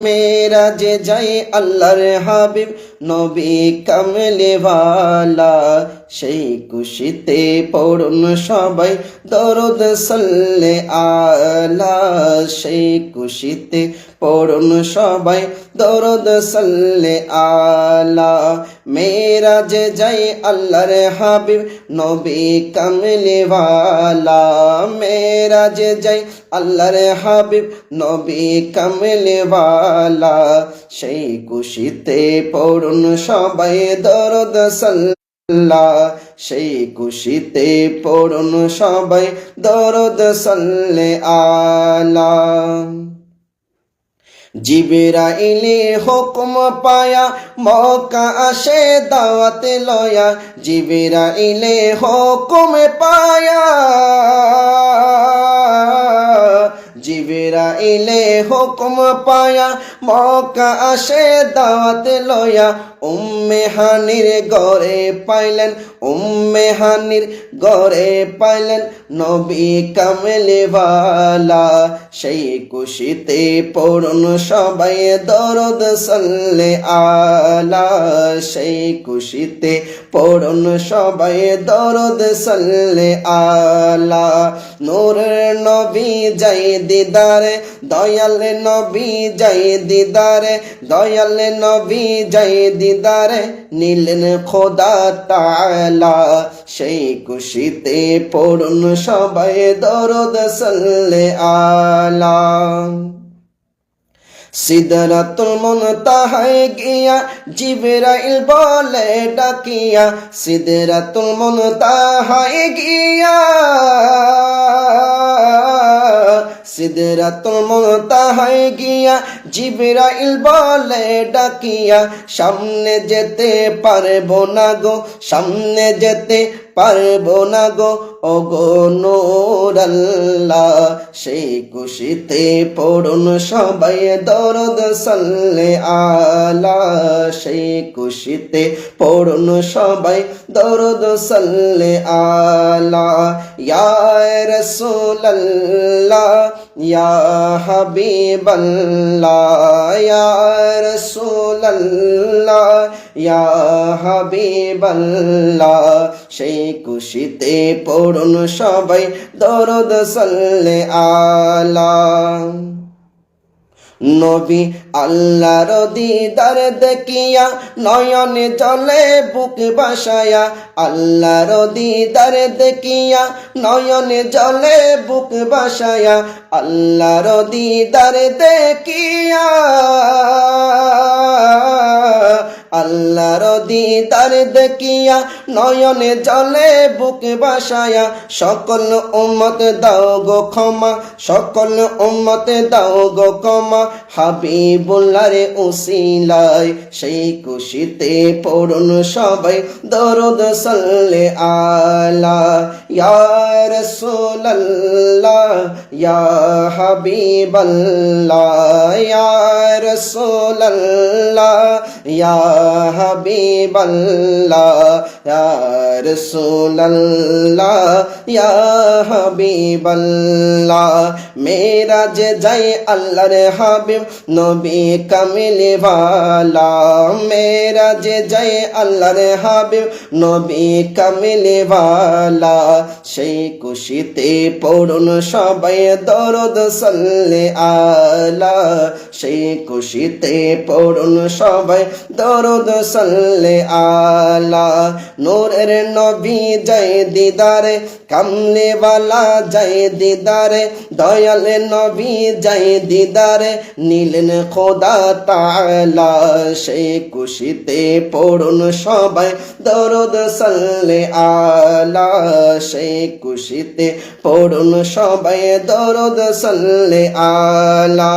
মেরা যে যাই আল্লাহর হাবিব নবী কামলেওয়ালা সেই খুশিতে পড়ুন সবাই, দরদ সাল্লে আলা। সেই খুশিতে পড়ুন সবাই, দরদ সাল্লে আলা। মেরা যে যাই আল্লাহর হাবিব, নবী কামলেওয়ালা। মেরা যে যাই আল্লাহর হাবিব, নবী কামলেওয়ালা। সেই খুশিতে পড়ুন সবাই, দরদ সাল্লা সেই খুশিতে পড়ুন সবাই। দরদ সাল্লে আলা জিবরাইলে হুকুম পায়া, মক্কা আসে দাওয়াতে লয়া। জিবরাইলে হুকুম পায়া। জিবরাইলে হুকুম পায়া মক্কা আসে দাওয়াতে লয়া উম্মে হানির গড়ে পাইলেন, উম্মে হানির গড়ে পাইলেন নবী কামলেওয়ালা। সেই খুশিতে পড়ুন সবাই দরদ সাল্লে আলা। সেই খুশিতে পড়ুন সবাই দরদ সাল্লে আলা। নূরের নবী যাই দিদারে, দয়াল নবী যাই দিদারে, দয়াল নবী যাই দিদারে, নীলেন খোদা তালা সেই খুশিতে পড়ুন সবাই দরদ সাল্লে আলা। সিদরাতুল মুনতাহায় গিয়া জিবরাইল বলে ডাকিয়া, সিদরাতুল মুনতাহায় গিয়া, সিদরাতুল মুনতাহায় গিয়া জিবরাইল বলে ডাকিয়া, সামনে যেতে পারব না গো, সামনে যেতে পারব না গো ও গো নূর আল্লাহ। সেই খুশিতে পড়ুন সবাই, দরদ সাল্লে আলা। সেই খুশিতে পড়ুন সবাই, দরদ সাল্লে আলা। ইয়া রাসূলুল্লাহ ইয়া হাবিবাল্লাহ ইয়া রাসূলুল্লাহ ইয়া হাবিবাল্লাহ সেই খুশিতে পড়ুন সবাই দরদ সাল্লে আলা। নবী আল্লাহর দিদার দেখিয়া নয়ন জলে বুক বাসায়া। আল্লাহর দিদার দেখিয়া নয়ন জলে বুক বাসায়া। আল্লাহর দিদার দেখিয়া আল্লাহর দিদার দেখিয়া নয়নে জলে বুক বাসায়া, সকল উম্মত দাও গো ক্ষমা, সকল উম্মত দাও গো ক্ষমা। হাবিবুল্লারে উসিলায় সেই খুশিতে পড়ুন সবাই, দরদ সাল্লে আলা ইয়া রাসূলুল্লাহ, ইয়া হাবিবাল্লাহ, ইয়া রাসূলুল্লাহ, ইয়া হাবিবাল্লাহ, ইয়া রাসূলুল্লাহ, ইয়া হাবিবাল্লাহ। মেরা যে যাই আল্লাহর হাবিব, নবী কামিলওয়ালা মেরা যে যাই আল্লাহর হাবিব, নবী কামিলওয়ালা সেই খুশিতে পড়ুন সবাই দরদ সাল্লে আলা। সেই খুশিতে পড়ুন সবাই দরদ সাল্লে আলা। নূরের নবী জয় দিদারে, কামলেওয়ালা জয় দিদারে, দয়াল নবী জয় দিদারে, নীলেন খোদা তালা সেই খুশিতে পড়ুন সবাই দরদ সাল্লে আলা। সেই খুশিতে পড়ুন সবাই দরদ সাল্লে আলা।